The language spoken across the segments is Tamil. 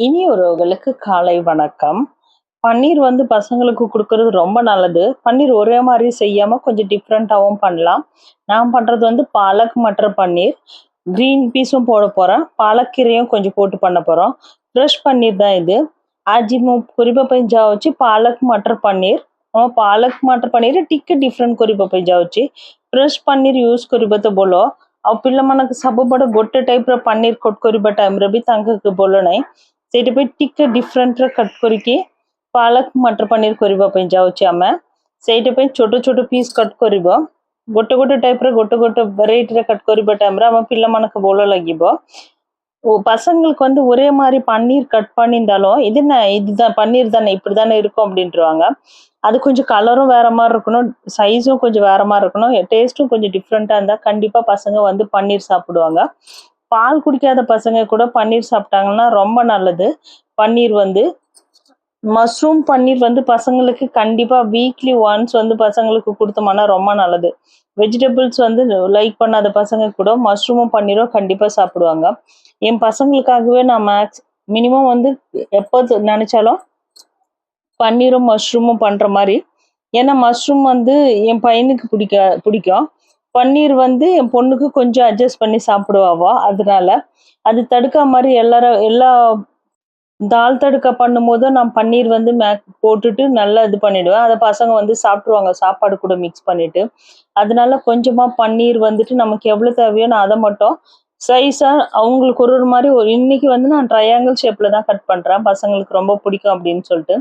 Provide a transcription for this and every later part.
இனி உறவுகளுக்கு காலை வணக்கம் பன்னீர் வந்து பசங்களுக்கு கொடுக்கறது ரொம்ப நல்லது பன்னீர் ஒரே மாதிரி செய்யாம கொஞ்சம் டிஃப்ரெண்ட்டாகவும் பண்ணலாம் நான் பண்றது வந்து பாலக் மட்டர் பன்னீர் க்ரீன் பீஸும் போட போறேன் பாலக்கீரையும் கொஞ்சம் போட்டு பண்ண போறோம் ஃப்ரெஷ் பன்னீர் தான் இது आज ମୁଁ କରିବା ପାଇଁ ଯାଉଛି ପାଲକ ମଟର ପନିର ହଁ ପାଲକ ମଟର ପନିର ଟିକେ ଡିଫରେଣ୍ଟ କରିବା ପାଇଁ ଯାଉଛି ଫ୍ରେଶ୍ ପନିର ୟୁଜ୍ କରିବା ତ ଭଲ ଆଉ ପିଲାମାନଙ୍କୁ ସବୁବେଳେ ଗୋଟେ ଟାଇପ୍ର ପନିର କଟ୍ କରିବା ଟାଇମ୍ରେ ବି ତାଙ୍କୁ ଭଲ ନାହିଁ ସେଇଥିପାଇଁ ଟିକେ ଡିଫରେଣ୍ଟରେ କଟ୍ କରିକି ପାଲକ ମଟର ପନିର କରିବା ପାଇଁ ଯାଉଛି ଆମେ ସେଇଥିପାଇଁ ଛୋଟ ଛୋଟ ପିସ୍ କଟ୍ କରିବ ଗୋଟେ ଗୋଟେ ଟାଇପ୍ର ଗୋଟେ ଗୋଟେ ଭେରାଇଟିରେ କଟ୍ କରିବା ଟାଇମ୍ରେ ଆମ ପିଲାମାନଙ୍କୁ ଭଲ ଲାଗିବ ஓ பசங்களுக்கு வந்து ஒரே மாதிரி பன்னீர் கட் பண்ணியிருந்தாலும் இது என்ன இதுதான் பன்னீர் தானே இப்படி தானே இருக்கும் அப்படின்ட்டுருவாங்க அது கொஞ்சம் கலரும் வேற மாதிரி இருக்கணும் சைஸும் கொஞ்சம் வேற மாதிரி இருக்கணும் டேஸ்ட்டும் கொஞ்சம் டிஃப்ரெண்ட்டாக இருந்தால் கண்டிப்பாக பசங்க வந்து பன்னீர் சாப்பிடுவாங்க பால் குடிக்காத பசங்க கூட பன்னீர் சாப்பிட்டாங்கன்னா ரொம்ப நல்லது. பன்னீர் வந்து மஷ்ரூம் பன்னீர் வந்து பசங்களுக்கு கண்டிப்பாக வீக்லி ஒன்ஸ் வந்து பசங்களுக்கு கொடுத்தோம்னா ரொம்ப நல்லது. வெஜிடபிள்ஸ் வந்து லைக் பண்ணாத பசங்க கூட மஷ்ரூமும் பன்னீரும் கண்டிப்பாக சாப்பிடுவாங்க. என் பசங்களுக்காகவே நான் மேக்ஸ் மினிமம் வந்து எப்போ நினச்சாலும் பன்னீரும் மஷ்ரூமும் பண்ணுற மாதிரி. ஏன்னா மஷ்ரூம் வந்து என் பையனுக்கு பிடிக்க பிடிக்கும். பன்னீர் வந்து என் பொண்ணுக்கு கொஞ்சம் அட்ஜஸ்ட் பண்ணி சாப்பிடுவாவோ அதனால அது தடுக்க மாதிரி எல்லாரும் எல்லா தால் தடுக்க பண்ணும் போதும் நான் பன்னீர் வந்து மே போட்டுட்டு நல்லா இது பண்ணிடுவேன். அதை பசங்க வந்து சாப்பிட்ருவாங்க சாப்பாடு கூட மிக்ஸ் பண்ணிட்டு. அதனால கொஞ்சமாக பன்னீர் வந்துட்டு நமக்கு எவ்வளோ தேவையோ நான் அதை மட்டும் சைஸாக அவங்களுக்கு ஒரு ஒரு மாதிரி ஒரு இன்னைக்கு வந்து நான் ட்ரையாங்கிள் ஷேப்பில் தான் கட் பண்ணுறேன் பசங்களுக்கு ரொம்ப பிடிக்கும் அப்படின்னு சொல்லிட்டு.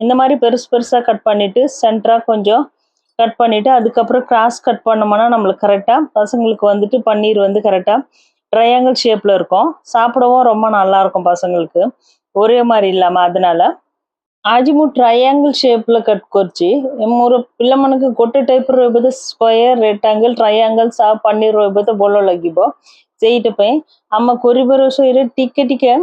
இந்த மாதிரி பெருசு பெருசாக கட் பண்ணிவிட்டு சென்டராக கொஞ்சம் கட் பண்ணிவிட்டு அதுக்கப்புறம் கிராஸ் கட் பண்ணோம்னா நம்மளுக்கு கரெக்டாக பசங்களுக்கு வந்துட்டு பன்னீர் வந்து கரெக்டாக ட்ரையாங்கிள் ஷேப்பில் இருக்கும். சாப்பிடவும் ரொம்ப நல்லாயிருக்கும் பசங்களுக்கு. ஒரே மாதிரி இல்லாமல் அதனால. అజిము ట్రయాంగిల్ షేప్లో కట్టుకొచ్చి మూడు పిల్ల మనకు కొట్టు type రోయిపోతే square triangle triangle paneer paneer రోయిపోతే బొల్లో లగ్గిబో చేయటపై అమ్మ కొరిబెరోసో ఇరే టిక్కె టిక్కె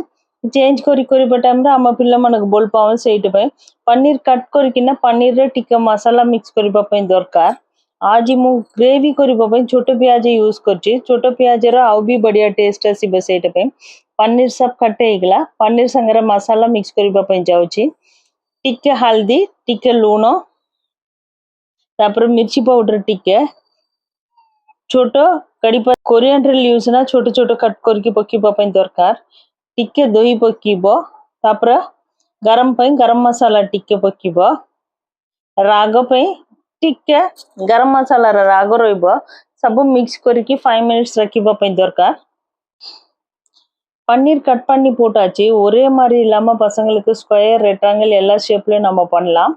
ରୋଷେଇରେ ଟିକେ ଟିକେ ଚେଞ୍ଜ କରି କରିବା ଟାଇମ୍ରେ ଆମ ପିଲାମାନଙ୍କୁ ଭଲ ପାଉ ସେଇଥିପାଇଁ ପନିର କଟ୍ କରିକିନା ପନିରରେ ଟିକେ ମସଲା ମିକ୍ସ କରିବା ପାଇଁ ଦରକାର ଆଜି ମୁଁ ଗ୍ରେଭି କରିବା ପାଇଁ ଛୋଟ ପିଆଜ ୟୁଜ୍ କରିଛି ଛୋଟ ପିଆଜର ଆଉ ବି ବଢ଼ିଆ ଟେଷ୍ଟ ଆସିବ ସେଇଟା ପାଇଁ ପନିର ସବ କଟ୍ ହେଇଗଲା ପନିର ସାଙ୍ଗରେ ମସଲା ମିକ୍ସ କରିବା ପାଇଁ ଯାଉଛି ଟିକେ ହଳଦୀ ଟିକେ ଲୁଣ ତାପରେ ମିର୍ଚି ପାଉଡର ଟିକେ ଛୋଟ କଡି କୋରିଆଣ୍ଡର ଲିଭ୍ସ ନା ଛୋଟ ଛୋଟ କଟ୍ କରିକି ପକେଇବା ପାଇଁ ଦରକାର ଟିକେ ଦହି ପକେଇବ ତାପରେ ଗରମ ପାଇଁ ଗରମ ମସଲା ଟିକେ ପକେଇବ ରାଗ ପାଇଁ ଟିକେ ଗରମ ମସଲାର ରାଗ ରହିବ ସବୁ ମିକ୍ସ କରିକି ଫାଇଭ୍ ମିନିଟ୍ସ ରଖିବା ପାଇଁ ଦରକାର பன்னீர் கட் பண்ணி போட்டாச்சு ஒரே மாதிரி இல்லாமல் பசங்களுக்கு ஸ்கொயர் ரெக்டாங்கிள் எல்லா ஷேப்லேயும் நம்ம பண்ணலாம்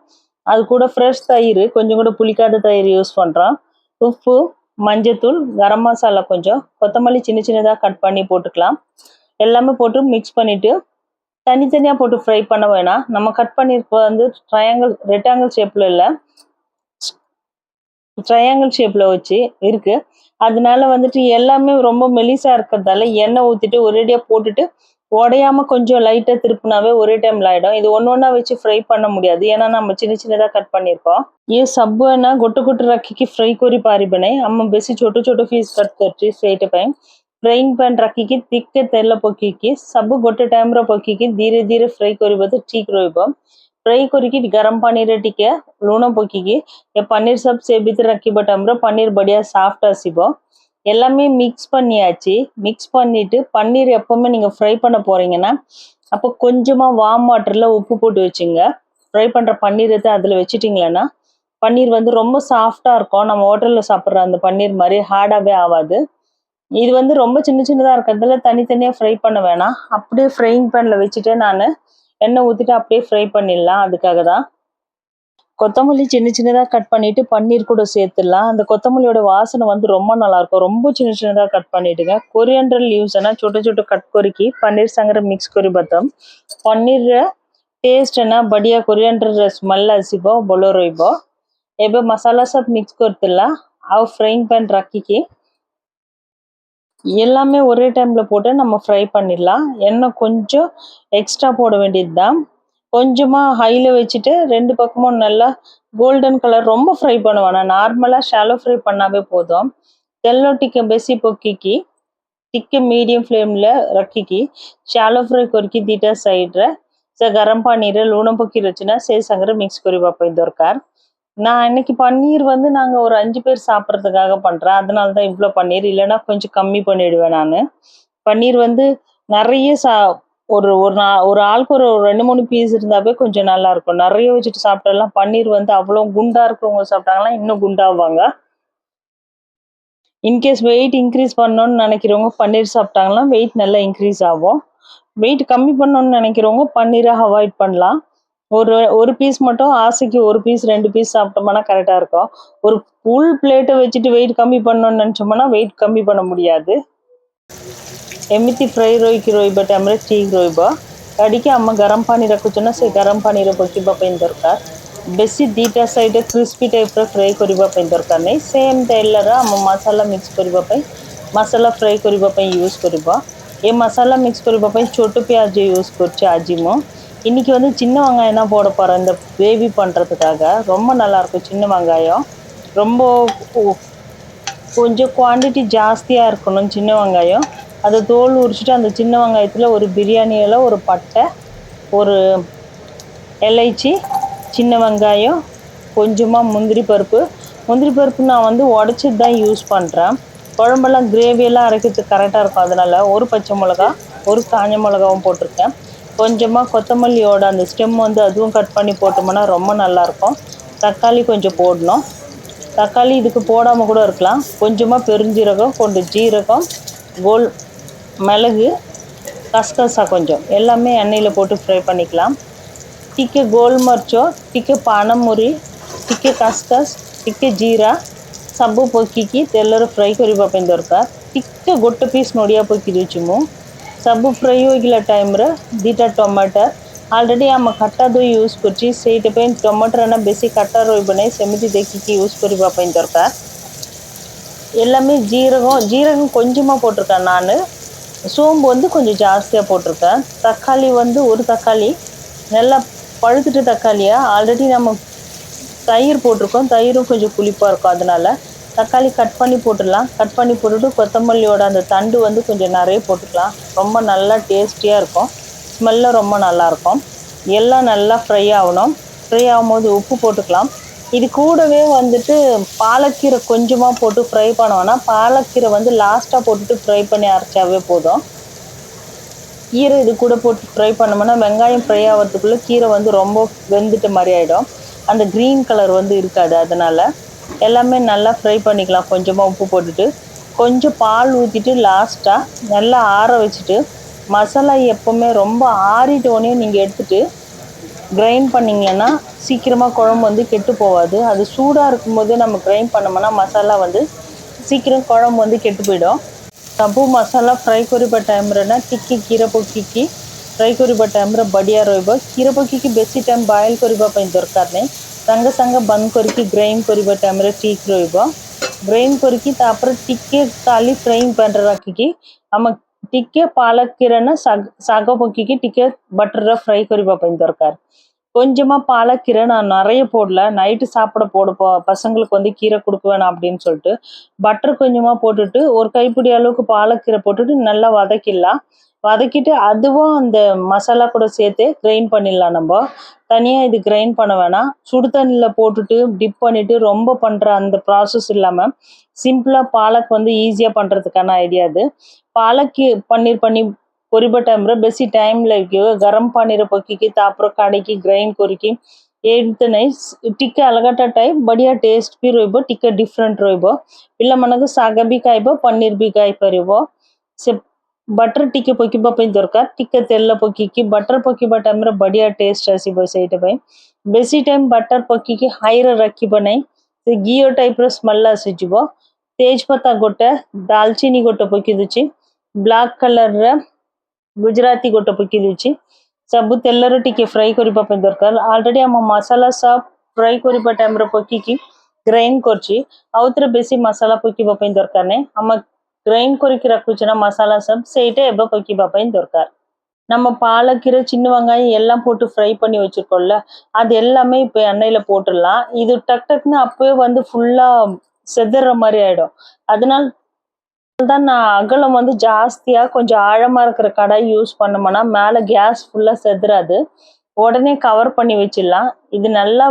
அது கூட ஃப்ரெஷ் தயிர் கொஞ்சம் கூட புளிக்காத தயிர் யூஸ் பண்ணுறோம் உப்பு மஞ்சத்தூள் கரம் மசாலா கொஞ்சம் கொத்தமல்லி சின்ன சின்னதாக கட் பண்ணி போட்டுக்கலாம் எல்லாமே போட்டு மிக்ஸ் பண்ணிட்டு தனித்தனியாக போட்டு ஃப்ரை பண்ண வேணாம். நம்ம கட் பண்ணியிருக்க வந்து ட்ரையாங்கிள் ரெக்டாங்கிள் ஷேப்பில் இல்லை. ட்ரையாங்கிள் ஷேப்பில் வச்சு இருக்கு. அதனால வந்துட்டு எல்லாமே ரொம்ப மெலிசாக இருக்கிறதால எண்ணெய் ஊற்றிட்டு ஒரேடியாக போட்டுட்டு உடையாம கொஞ்சம் லைட்டாக திருப்பினாவே ஒரே டைம்ல ஆகிடும் இது ஒன்று ஒன்றா வச்சு ஃப்ரை பண்ண முடியாது. ஏன்னா நம்ம சின்ன சின்னதாக கட் பண்ணியிருக்கோம் ये सब है கொட்டு गोटे गोटे रखिकी फ्राई कर पारे ना சொட்டு बेस छोट छोट पीस कट कर ଫ୍ରାଇଂ ପ୍ୟାନ୍ ରଖିକି ଟିକେ ତେଲ ପକେଇକି ସବୁ ଗୋଟେ ଟାଇମ୍ର ପକେଇକି ଧୀରେ ଧୀରେ ଫ୍ରାଇ କରିବ ତ ଠିକ୍ ରହିବ ଫ୍ରାଇ କରିକି ଗରମ ପାଣିରେ ଟିକେ ଲୁଣ ପକେଇକି ଏ ପନିର ସବ ସେ ଭିତରେ ରଖିବା ଟାଇମ୍ରେ ପନିର ବଢ଼ିଆ சாஃப்ட் ଆସିବ எல்லாமே மிக்ஸ் பண்ணியாச்சு மிக்ஸ் பண்ணிட்டு பன்னீர் எப்பவுமே நீங்கள் ஃப்ரை பண்ண போறீங்கன்னா அப்போ கொஞ்சமாக வார்ம் வாட்டரில் உப்பு போட்டு வச்சுங்க ஃப்ரை பண்ணுற பன்னீர் எடுத்து அதில் வச்சுட்டிங்களேன்னா பன்னீர் வந்து ரொம்ப சாஃப்டாக இருக்கும் நம்ம ஹோட்டலில் சாப்பிட்ற அந்த பன்னீர் மாதிரி ஹார்டாகவே ஆகாது இது வந்து ரொம்ப சின்ன சின்னதாக இருக்கிறதுல தனித்தனியாக ஃப்ரை பண்ண வேணாம். அப்படியே ஃப்ரைங் பேனில் வச்சுட்டு நான் எண்ணெய் ஊற்றிட்டு அப்படியே ஃப்ரை பண்ணிடலாம். அதுக்காக தான் கொத்தமல்லி சின்ன சின்னதாக கட் பண்ணிவிட்டு பன்னீர் கூட சேர்த்துடலாம். அந்த கொத்தமல்லியோட வாசனை வந்து ரொம்ப நல்லாயிருக்கும். ரொம்ப சின்ன சின்னதாக கட் பண்ணிவிடுங்க கொரியண்டர் லீவ்ஸ்னா சொட்டு சொட்டு கட் கொறுக்கி பன்னீர் சங்கர மிக்ஸ் கொரி பத்தம் பன்னீர் ಟೇಸ್ಟನ್ನು ಬಡಿಯ ಕೊರಿಯಂಡ್ರ್ ಸ್ಮೆಲ್ ಹಸಿಬೋ ಬೊಲೋ ರೊಯ್ಬೋ ಎಬೆ மசாலா ಸಬ್ மிக்ஸ் ಕೊರ್ತಿಲ್ಲ ಅವು ஃப்ரைங் பேன் ரக்கிக்கு எல்லாமே ஒரே டைமில் போட்டு நம்ம ஃப்ரை பண்ணிடலாம். எண்ணெய் கொஞ்சம் எக்ஸ்ட்ரா போட வேண்டியது தான் கொஞ்சமாக ஹையில் வச்சுட்டு ரெண்டு பக்கமும் நல்லா கோல்டன் கலர் ரொம்ப ஃப்ரை பண்ணுவேன். நான் நார்மலாக ஷாலோ ஃப்ரை பண்ணாவே போதும். తెల్లో టిక్క బెసి పొక్కికి టిక్క మీడియం ఫ్లేమ్లో రక్కికి షాలో ఫ్రై కొరికి దీటా கரம் గరం லூணம் లూణ வச்சுன்னா రచన సే సంగర మిక్స్ కొరిబా పోయి దొరకారు நான் இன்னைக்கு பன்னீர் வந்து நாங்க ஒரு அஞ்சு பேர் சாப்பிட்றதுக்காக பண்றேன். அதனால தான் இவ்வளோ பன்னீர். இல்லைன்னா கொஞ்சம் கம்மி பண்ணிடுவேன் நான். பன்னீர் வந்து நிறைய சா ஒரு ஒரு நா ஒரு ஆளுக்கு ஒரு ரெண்டு மூணு பீஸ் இருந்தாவே கொஞ்சம் நல்லா இருக்கும். நிறைய வச்சுட்டு சாப்பிட்டெல்லாம் பன்னீர் வந்து அவ்வளோ குண்டா இருக்கிறவங்க சாப்பிட்டாங்கன்னா இன்னும் குண்டாவாங்க. இன்கேஸ் வெயிட் இன்க்ரீஸ் பண்ணணும்னு நினைக்கிறவங்க பன்னீர் சாப்பிட்டாங்கன்னா வெயிட் நல்லா இன்க்ரீஸ் ஆகும். வெயிட் கம்மி பண்ணணும்னு நினைக்கிறவங்க பன்னீரை அவாய்ட் பண்ணலாம். ஒரு ஒரு பீஸ் மட்டும் ஆசைக்கு ஒரு பீஸ் ரெண்டு பீஸ் சாப்பிட்டோம்னா கரெக்டாக இருக்கும் ஒரு ஃபுல் பிளேட்டை வச்சுட்டு வெயிட் கம்மி பண்ணணும்னு நினச்சோம்னா வெயிட் கம்மி பண்ண முடியாது એમથી ஃப்ரை રોઈ કે રોઈ બટ અમરે ઠીક રોઈબા અડીકે અમ્મ ગરમ પાણી રખુચુના ସେ ગરમ પાણીରେ પકીବା ପାଇଁ ଦରକାର ବେଶୀ ଦୁଇଟା ସାଇଡ଼୍ରେ କ୍ରିସ୍ପି ଟାଇପ୍ର ଫ୍ରାଏ କରିବା ପାଇଁ ଦରକାର ନାହିଁ ସେମ୍ ତେଲର ଆମ ମସଲା ମିକ୍ସ କରିବା ପାଇଁ ମସଲା ଫ୍ରାଏ କରିବା ପାଇଁ ୟୁଜ୍ କରିବା ଏ ମସଲା ମିକ୍ସ କରିବା ପାଇଁ ଛୋଟ ପିଆଜ ୟୁଜ୍ କରୁଛି ଆଜି ମୁଁ இன்றைக்கி வந்து சின்ன வெங்காயம் தான் போட போகிறோம் இந்த கிரேவி பண்ணுறதுக்காக ரொம்ப நல்லாயிருக்கும் சின்ன வெங்காயம். ரொம்ப கொஞ்சம் குவாண்டிட்டி ஜாஸ்தியாக இருக்கணும் சின்ன வெங்காயம். அதை தோல் உரிச்சிட்டு அந்த சின்ன வெங்காயத்தில் ஒரு பிரியாணியில் ஒரு பட்டை ஒரு இலைச்சி சின்ன வெங்காயம் கொஞ்சமாக முந்திரி பருப்பு. முந்திரி பருப்பு நான் வந்து உடச்சி தான் யூஸ் பண்ணுறேன் குழம்பெல்லாம் கிரேவியெல்லாம் அரைக்கிறதுக்கு கரெக்டாக இருக்கும். அதனால் ஒரு பச்சை மிளகா ஒரு காஞ்ச மிளகாவும் போட்டிருக்கேன். கொஞ்சமாக கொத்தமல்லியோட அந்த ஸ்டெம் வந்து அதுவும் கட் பண்ணி போட்டோம்னா ரொம்ப நல்லாயிருக்கும் தக்காளி கொஞ்சம் போடணும் தக்காளி இதுக்கு போடாமல் கூட இருக்கலாம் கொஞ்சமாக பெருஞ்சீரகம் கொஞ்சம் ஜீரகம் கோல் மிளகு கசகசா கொஞ்சம் எல்லாமே எண்ணெயில் போட்டு ஃப்ரை பண்ணிக்கலாம் ଟିକେ ଗୋଲମରିଚ ଟିକେ ପାନମୁରି ଟିକେ କାସକାସ ଟିକେ ଜିରା ସବୁ ପକାଇକି ତେଲରେ ଫ୍ରାଏ କରିବା ପାଇଁ ଦରକାର ଟିକେ ଗୋଟେ ପିସ୍ ନଡ଼ିଆ ପକାଇ ଦେଉଛି ମୁଁ ସବୁ ଫ୍ରାଏ ହୋଇଗଲା ଟାଇମ୍ରେ ଦୁଇଟା ଟମାଟର ଅଲରେଡ଼ି ଆମ ଖଟା ଦହି ୟୁଜ୍ କରୁଛି ସେଇଥିପାଇଁ ଟମାଟର ନା ବେଶୀ ଖଟା ରହିବ ନାହିଁ ସେମିତି ଦେଖିକି யூஸ் କରିବା ପାଇଁ ଦରକାର எல்லாமே ஜீரகம் ஜீரகம் கொஞ்சமாக போட்டிருக்கேன் நான் சோம்பு வந்து கொஞ்சம் ஜாஸ்தியாக போட்டிருக்கேன் தக்காளி வந்து ஒரு தக்காளி நல்லா பழுத்துட்டு தக்காளியா ஆல்ரெடி நம்ம தயிர் போட்டிருக்கோம் தயிரும் கொஞ்சம் புளிப்பாக இருக்கும் அதனால தக்காளி கட் பண்ணி போட்டுடலாம். கட் பண்ணி போட்டுட்டு கொத்தமல்லியோட அந்த தண்டு வந்து கொஞ்சம் நிறைய போட்டுக்கலாம். ரொம்ப நல்லா டேஸ்டியாக இருக்கும். ஸ்மெல்லும் ரொம்ப நல்லாயிருக்கும் எல்லாம் நல்லா ஃப்ரை ஆகணும். ஃப்ரை ஆகும்போது உப்பு போட்டுக்கலாம். இது கூடவே வந்துட்டு பாலக்கீரை கொஞ்சமாக போட்டு ஃப்ரை பண்ணுவோன்னா பாலக்கீரை வந்து லாஸ்ட்டாக போட்டுட்டு ஃப்ரை பண்ணி அரைச்சாவே போதும். கீரை இது கூட போட்டு ஃப்ரை பண்ணோம்னா வெங்காயம் ஃப்ரை ஆகிறதுக்குள்ளே கீரை வந்து ரொம்ப வெந்துட்ட மாதிரி ஆகிடும் அந்த க்ரீன் கலர் வந்து இருக்காது அதனால். எல்லாமே நல்லா ஃப்ரை பண்ணிக்கலாம். கொஞ்சமாக உப்பு போட்டுட்டு கொஞ்சம் பால் ஊற்றிட்டு லாஸ்ட்டாக நல்லா ஆற வச்சுட்டு மசாலா எப்போவுமே ரொம்ப ஆறிட்டோனே நீங்கள் எடுத்துகிட்டு கிரைண்ட் பண்ணிங்கன்னா சீக்கிரமாக குழம்பு வந்து கெட்டு போகாது. அது சூடாக இருக்கும்போதே நம்ம கிரைண்ட் பண்ணோம்னா மசாலா வந்து சீக்கிரம் குழம்பு வந்து கெட்டு போயிடும். சபு மசாலா ஃப்ரை ಕೊರಿಬ ಟೈಮ್ರನ್ನ ಟಿಕ್ಕಿ கீரை பொக்கிக்கு ஃப்ரை ಕೊರಿಬ ಟೈಮ್ರ ಬಡಿಯ ರೋಯ್ಬ கீரை ಪೊಕ್ಕಿಕ್ಕಿ ಬೆಸಿ டைம் ಬಾಯಲ್ குறிப்பா பையன் ದೊರಕಾರ ସାଙ୍ଗେ ସାଙ୍ଗେ ବନ୍ଦ କରିକି ଗ୍ରାଇଣ୍ଡ କରିବା ଟାଇମ୍ରେ ଠିକ୍ ରହିବ ଗ୍ରାଇଣ୍ଡ କରିକି ତାପରେ ଟିକେ ଖାଲି ଫ୍ରାଇଂ ପ୍ୟାନ୍ରେ ରଖିକି ଆମ ଟିକେ ପାଲକ କିରଣ ଶାଗ ପକେଇକି ଟିକେ ବଟର୍ରେ ଫ୍ରାଏ କରିବା ପାଇଁ ଦରକାର கொஞ்சமாக பாலக்கீரை நான் நிறைய போடல. நைட்டு சாப்பிட போட போ பசங்களுக்கு வந்து கீரை கொடுக்க வேணாம் அப்படின்னு சொல்லிட்டு பட்டர் கொஞ்சமாக போட்டுட்டு ஒரு கைப்பிடி அளவுக்கு பாலக்கீரை போட்டுட்டு நல்லா வதக்கிடலாம். வதக்கிட்டு அதுவும் அந்த மசாலா கூட சேர்த்து கிரைண்ட் பண்ணிடலாம் நம்ம. தனியாக இது கிரைண்ட் பண்ண வேணாம். சுடு தண்ணியில் போட்டுட்டு டிப் பண்ணிவிட்டு ரொம்ப பண்ணுற அந்த ப்ராசஸ் இல்லாமல் சிம்பிளாக பாலக் வந்து ஈஸியாக பண்ணுறதுக்கான ஐடியா அது. பாலக்கு பன்னீர் பண்ணி ಪನ್ನೀರ್ କରିବା ଟାଇମ୍ରେ ବେଶୀ ଟାଇମ୍ ଲାଗିବ ଗରମ ପାଣିରେ ପକେଇକି ତାପରେ କାଢ଼ିକି ଗ୍ରାଇଣ୍ଡ କରିକି ଏମିତି ନାହିଁ ଟିକେ ଅଲଗାଟା ଟାଇପ୍ ବଢ଼ିଆ ଟେଷ୍ଟ ବି ରହିବ ଟିକେ ଡିଫରେଣ୍ଟ ରହିବ ପିଲାମାନଙ୍କୁ ଶାଗ ବି ଖାଇବ ପନିର ବି ଖାଇପାରିବ ସେ ବଟର ଟିକେ ପକେଇବା ପାଇଁ ଦରକାର ଟିକେ ତେଲ ପକେଇକି ବଟର ପକେଇବା ଟାଇମ୍ରେ ବଢ଼ିଆ ଟେଷ୍ଟ ଆସିବ ସେଇଟା ପାଇଁ ବେଶୀ ଟାଇମ୍ ବଟର ପକେଇକି ହାଇରେ ରଖିବ ନାହିଁ ସେ ଘିଅ ଟାଇପ୍ର ସ୍ମେଲ୍ ଆସିଯିବ ତେଜପତା ଗୋଟେ ଡାଲଚିନି ଗୋଟେ ପକେଇ ଦେଉଛି ବ୍ଲାକ୍ କଲର୍ର ଗୁଜରାତି ଗୋଟେ ପକେଇ ଦେଉଛି ସବୁ ତେଲରେ ଟିକେ ଫ୍ରାଏ କରିବା ପାଇଁ ଦରକାର ଅଲରେଡ଼ି ଆମ ମସଲା ସବ ଫ୍ରାଏ କରିବା ଟାଇମ୍ରେ ପକେଇକି ଗ୍ରାଇଣ୍ଡ କରୁଛି ଆଉଥରେ ବେଶୀ ମସଲା ପକେଇବା ପାଇଁ ଦରକାର ନାହିଁ ଆମ கிரைண்ட் କରିକି ରଖୁଛୁ ନା மசாலா சப் ସେଇଟା ଏବେ ପକେଇବା ପାଇଁ ଦରକାର நம்ம பாலக்கீரை சின்ன வெங்காயம் எல்லாம் போட்டு ஃப்ரை பண்ணி வச்சிருக்கோம்ல அது எல்லாமே இப்போ எண்ணெயில போட்டுடலாம் இது டக் டக்குன்னு அப்பவே வந்து ஃபுல்லா செதற மாதிரி ஆயிடும் அதனால தான் நான் அகலம் வந்து ஜாஸ்தியாக கொஞ்சம் ஆழமாக இருக்கிற கடாய் யூஸ் பண்ணோம்னா மேலே கேஸ் ஃபுல்லாக செதுறாது. உடனே கவர் பண்ணி வச்சிடலாம். இது நல்லா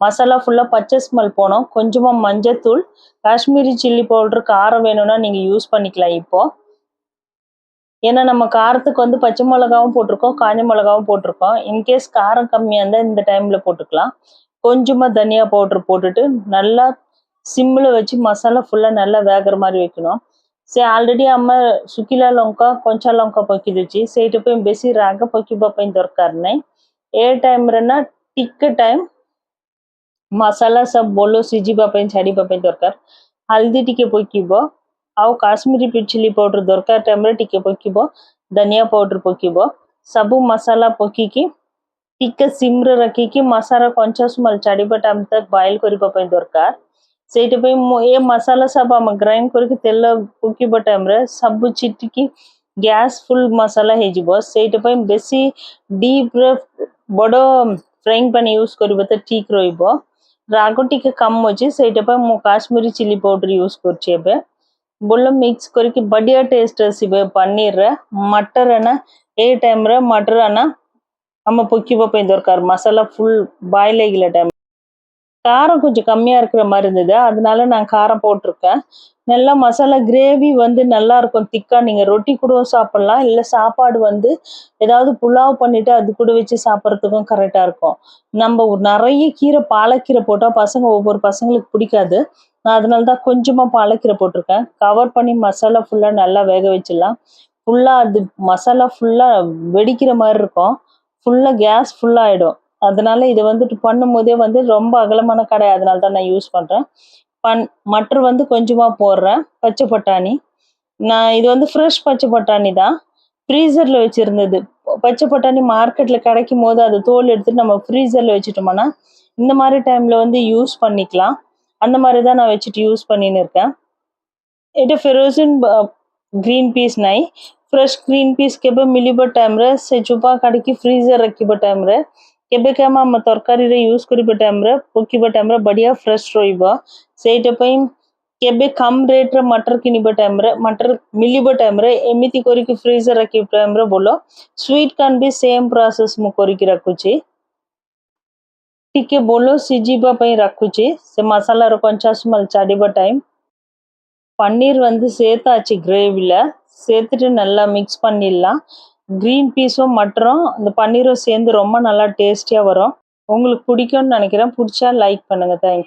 மசாலா ஃபுல்லாக பச்சை ஸ்மெல் போனோம் கொஞ்சமாக மஞ்சத்தூள் காஷ்மீரி சில்லி பவுடர் காரம் வேணும்னா நீங்கள் யூஸ் பண்ணிக்கலாம் இப்போது ஏன்னா நம்ம காரத்துக்கு வந்து பச்சை மிளகாவும் போட்டிருக்கோம் காஞ்ச மிளகாவும் போட்டிருக்கோம். இன்கேஸ் காரம் கம்மியாக இருந்தால் இந்த டைமில் போட்டுக்கலாம். கொஞ்சமாக தனியா பவுட்ரு போட்டுட்டு நல்லா சிம்மில் வச்சு மசாலா ஃபுல்லாக நல்லா வேகிற மாதிரி வைக்கணும். ସେ ଅଲରେଡି ଆମେ ଶୁଖିଲା ଲଙ୍କା କଞ୍ଚା ଲଙ୍କା ପକେଇ ଦେଇଛି ସେଇଟା ପାଇଁ ବେଶୀ ରାଗ ପକେଇବା ପାଇଁ ଦରକାର ନାହିଁ ଏ ଟାଇମ୍ରେ ନା ଟିକେ ଟାଇମ୍ ମସଲା ସବୁ ଭଲ ସିଝିବା ପାଇଁ ଛାଡ଼ିବା ପାଇଁ ଦରକାର ହଳଦୀ ଟିକେ ପକେଇବ ଆଉ କାଶ୍ମୀରୀ ଚିଲି ପାଉଡର ଦରକାର ଟାଇମ୍ରେ ଟିକେ ପକେଇବ ଧନିଆ ପାଉଡର ପକେଇବ ସବୁ ମସଲା ପକେଇକି ଟିକେ ସିମ୍ରେ ରଖିକି ମସଲା କଞ୍ଚା ସ୍ମେଲ୍ ଛାଡ଼ିବା ଟାଇମ୍ ତକ ବଏଲ୍ କରିବା ପାଇଁ ଦରକାର ସେଇଥିପାଇଁ ମୁଁ ଏ ମସାଲା ସବ ଆମ ଗ୍ରାଇଣ୍ଡ କରିକି ତେଲ ପକିବା ଟାଇମ୍ରେ ସବୁ ଚିଟିକି ଗ୍ୟାସ୍ ଫୁଲ୍ ମସଲା ହେଇଯିବ ସେଇଥିପାଇଁ ବେଶୀ ଡିପ୍ରେ ବଡ଼ ଫ୍ରାଇଂ ପ୍ୟାନ୍ ୟୁଜ୍ କରିବ ତ ଠିକ୍ ରହିବ ରାଗ ଟିକେ କମ୍ ଅଛି ସେଇଟା ପାଇଁ ମୁଁ କାଶ୍ମୀରୀ ଚିଲି ପାଉଡ଼ର ୟୁଜ୍ କରୁଛି ଏବେ ବୋଲ ମିକ୍ସ କରିକି ବଢ଼ିଆ ଟେଷ୍ଟ ଆସିବ ପନିରରେ ମଟର ଆନା ଏ ଟାଇମ୍ରେ ମଟର ଆନା ଆମେ ପକିବା ପାଇଁ ଦରକାର ମସଲା ଫୁଲ୍ ବଏଲ୍ ହେଇଗଲା ଟାଇମ୍ காரம் கொஞ்சம் கம்மியாக இருக்கிற மாதிரி இருந்தது. அதனால நான் காரம் போட்டிருக்கேன். நல்லா மசாலா கிரேவி வந்து நல்லா இருக்கும். திக்காக நீங்கள் ரொட்டி கூட சாப்பிட்லாம். இல்லை சாப்பாடு வந்து ஏதாவது புலாவ் பண்ணிட்டு அது கூட வச்சு சாப்பிட்றதுக்கும் கரெக்டாக இருக்கும். நம்ம ஒரு நிறைய கீரை பாலக்கீரை போட்டால் பசங்க ஒவ்வொரு பசங்களுக்கு பிடிக்காது. நான் அதனால தான் கொஞ்சமாக பாலக்கீரை போட்டிருக்கேன். கவர் பண்ணி மசாலா ஃபுல்லாக நல்லா வேக வச்சிடலாம். ஃபுல்லாக அது மசாலா ஃபுல்லாக வெடிக்கிற மாதிரி இருக்கும். ஃபுல்லாக கேஸ் ஃபுல்லாகிடும் அதனால இது வந்துட்டு பண்ணும்போதே வந்து ரொம்ப அகலமான கடை அதனால தான் நான் யூஸ் பண்ணுறேன் பன் மட்டர் வந்து கொஞ்சமாக போடுறேன். பச்சை பட்டாணி. நான் இது வந்து ஃப்ரெஷ் பச்சை பட்டாணி தான். ஃப்ரீசரில் வச்சுருந்தது. பச்சை பட்டாணி மார்க்கெட்டில் கிடைக்கும் போது அது தோல் எடுத்துட்டு நம்ம ஃப்ரீசரில் வச்சுட்டோம்னா இந்த மாதிரி டைமில் வந்து யூஸ் பண்ணிக்கலாம். அந்த மாதிரி தான் நான் வச்சுட்டு யூஸ் பண்ணின்னு இருக்கேன். এটা ফেরোজিন গ্রিন পিস নাই ফ্রেশ গ্রিন পিস কেবে মিলিব টাইমরে সে চুপা কাটিকি ফ্রিজে রাখিব টাইমরে କେବେ କେବେ ଆମ ତରକାରୀରେ ୟୁଜ୍ କରିବା ଟାଇମ୍ରେ ପକିବା ଟାଇମ୍ରେ ବଢ଼ିଆ ଫ୍ରେଶ୍ ରହିବ ସେଇଟା ପାଇଁ କେବେ କମ୍ ରେଟ୍ରେ ମଟର କିଣିବା ଟାଇମ୍ରେ ମଟର ମିଳିବ ଟାଇମ୍ରେ ଏମିତି କରିକି ଫ୍ରିଜ୍ରେ ରଖିବା ଟାଇମ୍ରେ ଭଲ ସ୍ୱିଟ୍ କର୍ଣ୍ଣ ବି ସେମ୍ ପ୍ରୋସେସ୍ ମୁଁ କରିକି ରଖୁଛି ଟିକେ ଭଲ ସିଝିବା ପାଇଁ ରଖୁଛି ସେ ମସଲାର କଞ୍ଚା ସ୍ମେଲ୍ ଛାଡ଼ିବା டைம் பன்னீர் வந்து சேர்த்தாச்சு கிரேவியில் சேர்த்துட்டு நல்லா மிக்ஸ் பண்ணிடலாம் க்ரீன் பீஸும் மற்றும் இந்த பன்னீரும் சேர்ந்து ரொம்ப நல்லா டேஸ்டியாக வரும். உங்களுக்கு பிடிக்கும்னு நினைக்கிறேன். பிடிச்சா லைக் பண்ணுங்கள் தேங்க்யூ